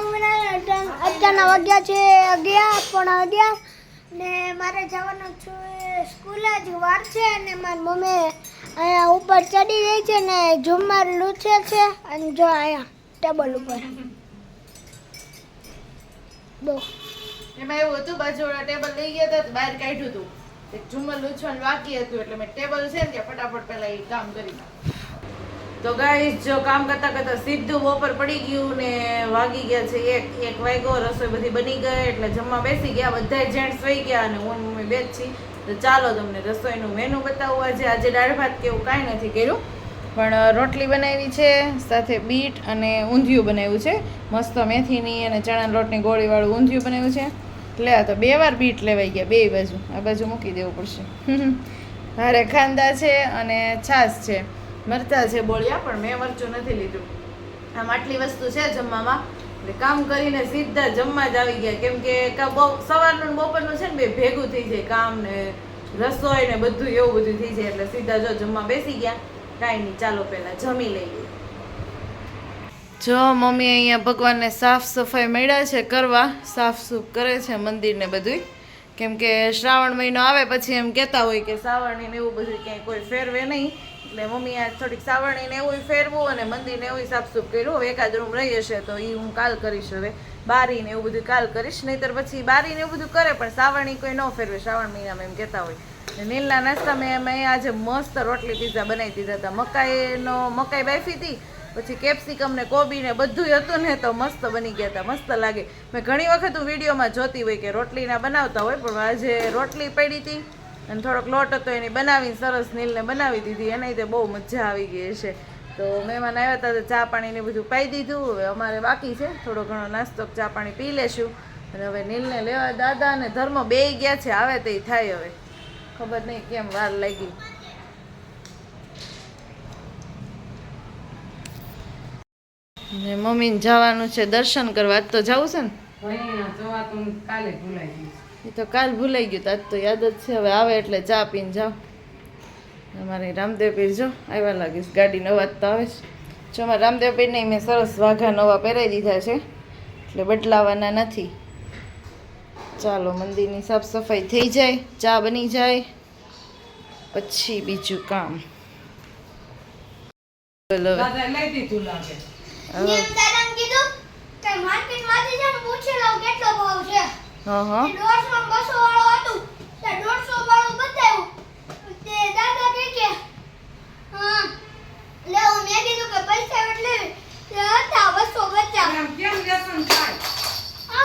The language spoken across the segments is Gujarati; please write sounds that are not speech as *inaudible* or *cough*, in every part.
અત્યારના વાગ્યા છે, અગિયાર, પણ અગિયાર. ને મારે જવાનું છું સ્કૂલે જ વાર છે અને મારી મમ્મી અહીંયા ઉપર ચડી રહી છે ને ઝુમ્મર લૂછે છે અને જો અહીંયા ટેબલ ઉપર. દો. એમાં એવું હતું બાજુ ટેબલ લઈ ગયા હતા બહાર કાઢ્યું હતું. ઝુમ્મર લૂછવાનું બાકી હતું, એટલે મેં ટેબલ છે ને ત્યાં ફટાફટ પહેલાં એ કામ કરી નાખ્યું. તો ગાઈસ જો કામ કરતા કરતા સીધું બપોર પડી ગયું ને વાગી ગયા છે એક એક વાગ્યો, રસોઈ બધી બની ગઈ, એટલે જમવા બેસી ગયા બધા જેન્ટ્સ વહી ગયા અને હું મમ્મી બે છી તો ચાલો તમને રસોઈનું મેનુ બતાવવું આજે. આજે દાળ ભાત કે એવું કાંઈ નથી કર્યું, પણ રોટલી બનાવી છે, સાથે બીટ અને ઊંધિયું બનાવ્યું છે. મસ્ત મેથીની અને ચણા લોટની ગોળીવાળું ઊંધિયું બનાવ્યું છે. આ તો બે વાર બીટ લેવાઈ ગયા બે બાજુ. આ બાજુ મૂકી દેવું પડશે. *laughs* હારે ખાંદા છે અને છાશ છે. મરચા છે બોળિયા, પણ મેં મરચું નથી લીધું. આમ આટલી વસ્તુ છે જમવામાં. એટલે કામ કરીને સીધા જમવા જ આવી ગયા. કેમ કે બહુ સવારનું બપોરનું છે ને બે ભેગું થઈ જાય કામ ને રસોઈ ને બધું એવું બધું થઈ જાય. એટલે સીધા જો જમવા બેસી ગયા. કાંઈ નહીં, ચાલો પહેલાં જમી લઈએ. જો મમ્મી અહીંયા ભગવાનને સાફ સફાઈ મળ્યા છે કરવા. સાફ સૂફ કરે છે મંદિરને બધું કેમ કે શ્રાવણ મહિનો આવે પછી એમ કહેતા હોય કે શ્રાવણ એવું બધું ક્યાંય કોઈ ફેરવે નહીં. એટલે મમ્મી આ થોડીક સાવરણીને એવું ફેરવું અને મંદિરને એવું સાફ સૂફ કર્યું. હવે એકાદ રૂમ રહી હશે તો એ હું કાલ કરીશ હવે. બારીને એવું બધું કાલ કરીશ, નહીંતર પછી બારીને એવું બધું કરે, પણ સાવરણી કોઈ ન ફેરવે, શ્રાવણ મહિનામાં એમ કહેતા હોય. નીલના નાસ્તામાં મેં આજે મસ્ત રોટલી પીઝા બનાવી દીધા હતા. મકાઈનો, મકાઈ બાફી હતી, પછી કેપ્સિકમ ને કોબી ને બધું હતું ને તો મસ્ત બની ગયા હતા, મસ્ત લાગે. મેં ઘણી વખત હું વિડીયોમાં જોતી હોય કે રોટલીના બનાવતા હોય, પણ આજે રોટલી પડી હતી. અને થોડોક લોટ હતો એની બનાવીને સરસ નીલને બનાવી દીધી. એનાય તે બહુ મજા આવી ગઈ છે તો મહેમાન આવ્યા હતા તો ચા પાણી ને બધું પાઈ દીધું. હવે અમારે બાકી છે. થોડો ઘણો નાસ્તો ચા પાણી પી લેશું. અને હવે નીલને લેવા દાદા અને ધર્મ બે ગયા છે. આવે તે થાય હવે. ખબર નહીં કેમ વાર લાગી. ને જવાનું છે દર્શન કરવા. તો જવું છે ને? કાલે ભૂલાઈ ગયું એ તો કાલ ભૂલાઈ ગયું આજ તો યાદ જ છે હવે આવે એટલે ચા પીને જાઓ. અમારે રામદેવ પીર જો આવ્યા લાગીશ ગાડી નવા તો આવે છે. જો અમારા રામદેવ પીરને મેં સરસ વાઘા નવા પહેરાવી દીધા છે એટલે બદલાવાના નથી. ચાલો મંદિરની સાફ સફાઈ થઈ જાય ચા બની જાય પછી બીજું કામ. બોલો થાય?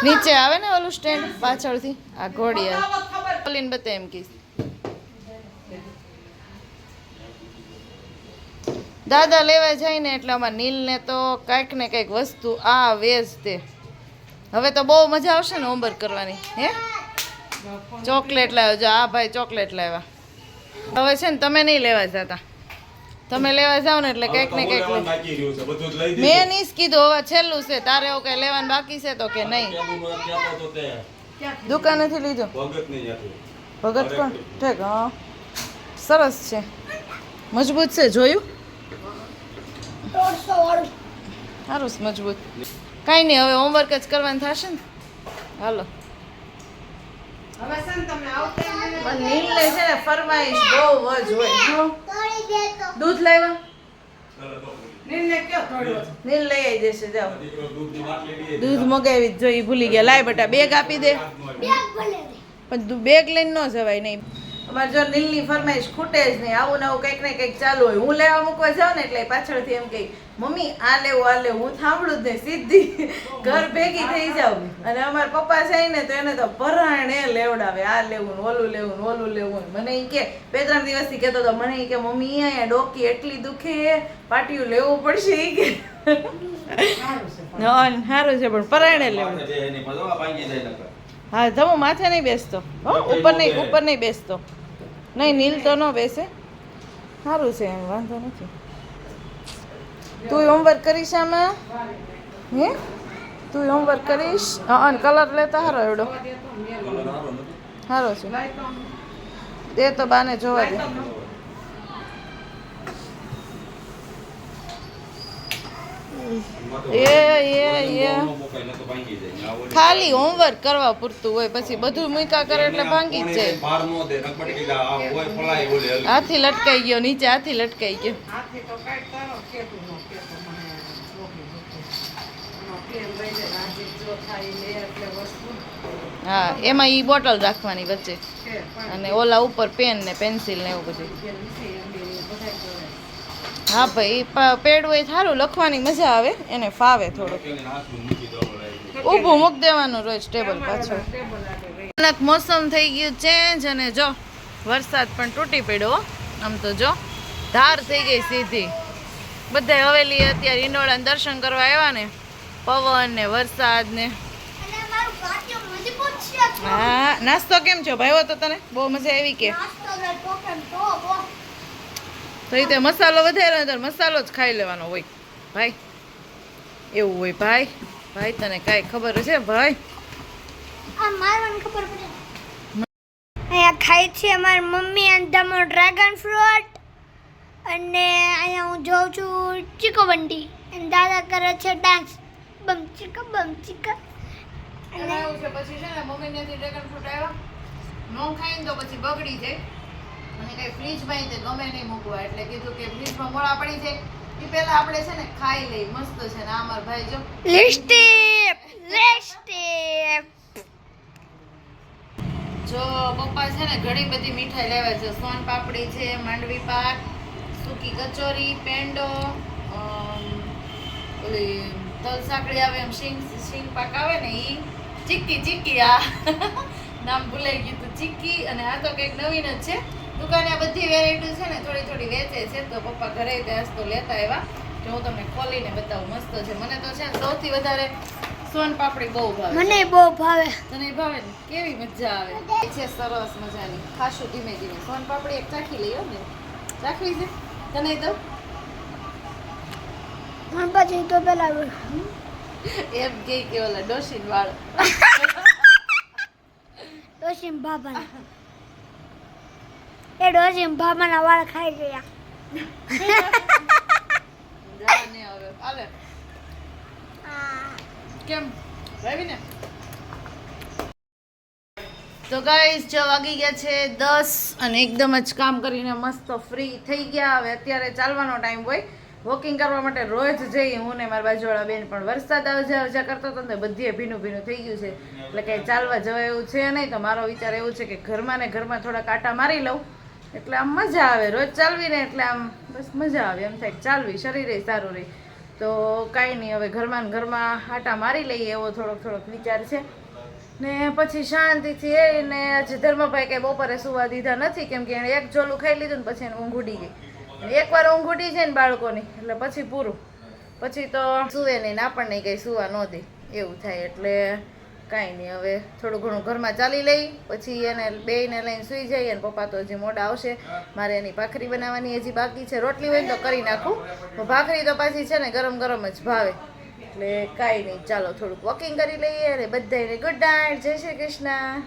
નીચે આવે ને ઓલું સ્ટેન્ડ પાછળથી? આ ઘોડી આવે બતાવો એમ કહીશ દાદા લેવા જાય ને એટલે અમારા નીલને તો કાંઈક ને કંઈક વસ્તુ આ વેજ તે. હવે તો બહુ મજા આવશે ને હોમવર્ક કરવાની હે? ચોકલેટ લાવ્યો જો આ ભાઈ ચોકલેટ લાવ્યા. હવે છે ને તમે નહીં લેવા જતા. તમે લેવા જાવ ને એટલે કંઈક ને કંઈક લે. બાકી રહ્યું છે બધું જ લઈ મેં નહીં કીધું હવે છેલ્લું છે. તારે એવું કંઈ લેવાનું બાકી છે તો કે નહીં. દુકાનેથી લીધું. ભગત પણ ઠીક હા. સરસ છે. મજબૂત છે જોયું? સારું મજબૂત. કાંઈ નહીં હવે હોમવર્ક જ કરવાનું થશે ને. હાલો. હવે છે ને ફરમાઈશ બહુ જ હોય. જો. તોડી દે તો? દૂધ નીલ લઈ દૂધ મગાવી જ જોઈ ભૂલી ગયા. લાય બટા બેગ આપી દે. બેગ ભલે રે. પણ બેગ લઈને ન જવાય નહીં. અમારે જો નીલની ફરમાઈશ ખૂટે જ નહીં. આવું ને આવું કંઈક ને કંઈક ચાલુ હોય. હું લેવા મૂકવા જાઉં ને એટલે પાછળથી એમ કહી મમ્મી આ લેવું આ લેવું. હું થાંભળું જ નહીં સીધી ઘર ભેગી થઈ જાઉં. અને અમારા પપ્પા છે ને તો એને તો પરાણે લેવડાવે. આ લેવું ઓલું લેવું ને ઓલું લેવું ને. મને ઈ કે બે ત્રણ દિવસથી કહેતો હતો મને એ કે મમ્મી અહીંયા ડોકી એટલી દુખે પાટિયું લેવું પડશે. એ કે સારું છે સારું છે પણ પરાણે લેવું. હા ધમો માથે નહીં બેસતો. હો ઉપર નહીં ઉપર નહીં બેસતો. નહીં નીલ તો ન બેસે. સારું છે એમ વાંધો નથી. તું હોમવર્ક કરીશ આમાં? હે? તું હોમવર્ક કરીશ? હા અને કલર લેતા સારો એવડો સારો છે. તે તો બાને જોવા દે એમાં તો એ, એ, એ. ખાલી હોમવર્ક કરવા પૂરતું હોય પછી બધું મૂકા કરે એટલે ભાંગી જ જાય. હાથી લટકાઈ ગયો નીચે હાથી લટકાઈ ગયો. હા એમાં ઈ બોટલ રાખવાની વચ્ચે. અને ઓલા ઉપર પેન ને પેન્સિલ ને એવું બધું જે વિશે એમ બી બધાય જોડે. હા ભાઈ પેડ હોય સારું લખવાની મજા આવે એને ફાવે થોડુંક. ઊભું મૂક દેવાનું રોજ ટેબલ ટેબલ અચાનક મોસમ થઈ ગયું ચેન્જ અને જો વરસાદ પણ તૂટી પડ્યો. આમ તો જો ધાર થઈ ગઈ સીધી. બધા હવેલી અત્યારે ઈંડોળા દર્શન કરવા આવ્યા ને પવન ને વરસાદ ને. હા નાસ્તો કેમ છો? ભાઈઓ તો તને? બહુ મજા આવી કે? તો રીતે મસાલો વધારે અંદર મસાલો જ ખાઈ લેવાનો હોય. ભાઈ એવું હોય ભાઈ. ભાઈ તને કાંઈ ખબર છે ભાઈ. આ મારવાની ખબર અહીંયા ખાય છે મારી મમ્મી અને તમો ડ્રેગન ફ્રૂટ અને અહીંયા હું જોઉં છું ચીકો બંડી. અને દાદા કરે છે ડાન્સ બમ ચીકા બમ ચીકા. અને પછી છે ને મમ્મી ત્યાંથી ડ્રેગન ફ્રૂટ આવ્યા નો ખાઈને તો પછી બગડી જાય. અને કઈ ફ્રીજમાં તે ગમે નહીં મૂકવા. એટલે કીધું કે ફ્રીજમાં મોળા પડી છે એ પહેલા આપણે છે ને ખાઈ લઈ મસ્ત છે ને આ ભાઈ જો. લિસ્ટીપ લિસ્ટીપ જો પપ્પા છે ને ઘણી બધી મીઠાઈ લેવા છે. સોન પાપડી છે માંડવી પાક સૂકી કચોરી પેંડો ઓલી તલ સાંકળી આવે એમ શીંગ શીંગ પાક આવે ને ઈ. ચીક્કી ચીક્કી આ. *laughs* નામ ભૂલાઈ ગયું તું. ચીક્કી અને આ તો કંઈક નવીન જ છે. દુકાને આ બધી વેરાયટી છે ને થોડી થોડી વેચે છે તો પપ્પા ઘરે ત્યાં તો લેતા આવ્યા. જો હું તમને ખોલીને બતાવું મસ્ત છે. મને તો છે ને સૌથી વધારે સોન પાપડી બહુ ભાવે મને બહુ ભાવે. તને ભાવે ને? કેવી મજા આવે? છે સરસ મજાની ખાશું ધીમે ધીમે. સોન પાપડી એક ચાખી લઈએ ને. ચાખવી છે? તને તો મને પછી તો પેલા એમ કે કે ઓલા ડોશીન વાળ. ડોશીન બાબાના. એ ડોસીમ ભામાના વાળ ખાઈ ગયા. કેમ? તો ગાઈસ જો વાગી ગયા છે દસ અને એકદમ જ કામ કરીને મસ્ત ફ્રી થઈ ગયા. હવે અત્યારે ચાલવાનો ટાઈમ હોય. વોકિંગ કરવા માટે રોજ જઈ હું ને મારા બાજુવાળા બેન પણ વરસાદ આવજા આવજા કરતો હતો ને બધીએ ભીનું ભીનું થઈ ગયું છે. એટલે કંઈ ચાલવા જવાય એવું છે નહીં તો મારો વિચાર એવું છે કે ઘરમાં ને ઘરમાં થોડા કાંટા મારી લઉં. એટલે આમ મજા આવે, રોજ ચાલવી ને એટલે આમ બસ મજા આવે, એમ થાય ચાલવી, શરીરે સારું રહે. તો કાંઈ નહીં, હવે ઘરમાં ને ઘરમાં આટા મારી લઈએ એવો થોડોક થોડોક વિચાર છે. ને પછી શાંતિથી એને આજે ધર્મભાઈ કંઈ બપોરે સુવા દીધા નથી, કેમ કે એણે એક ઝોલું ખાઈ લીધું ને પછી એને ઊંઘ ઉડી ગઈ. એકવાર ઊંઘ ઉડી જાય ને બાળકોની, એટલે પછી પૂરું. પછી તો સુવે નહીં આપણને કંઈ સુવા ન દે, એવું થાય. એટલે કાંઈ નહીં, હવે થોડું ઘણું ઘરમાં ચાલી લઈ, પછી એને બેયને લઈને સૂઈ જઈએ અને પપ્પા તો હજી મોડા આવશે. મારે એની ભાખરી બનાવવાની હજી બાકી છે. રોટલી હોય તો કરી નાખું. ભાખરી તો પાછી છે ને ગરમ ગરમ જ ભાવે. એટલે કાંઈ નહીં, ચાલો થોડુંક વોકિંગ કરી લઈએ અને બધાને ગુડ નાઇટ જય શ્રી કૃષ્ણ.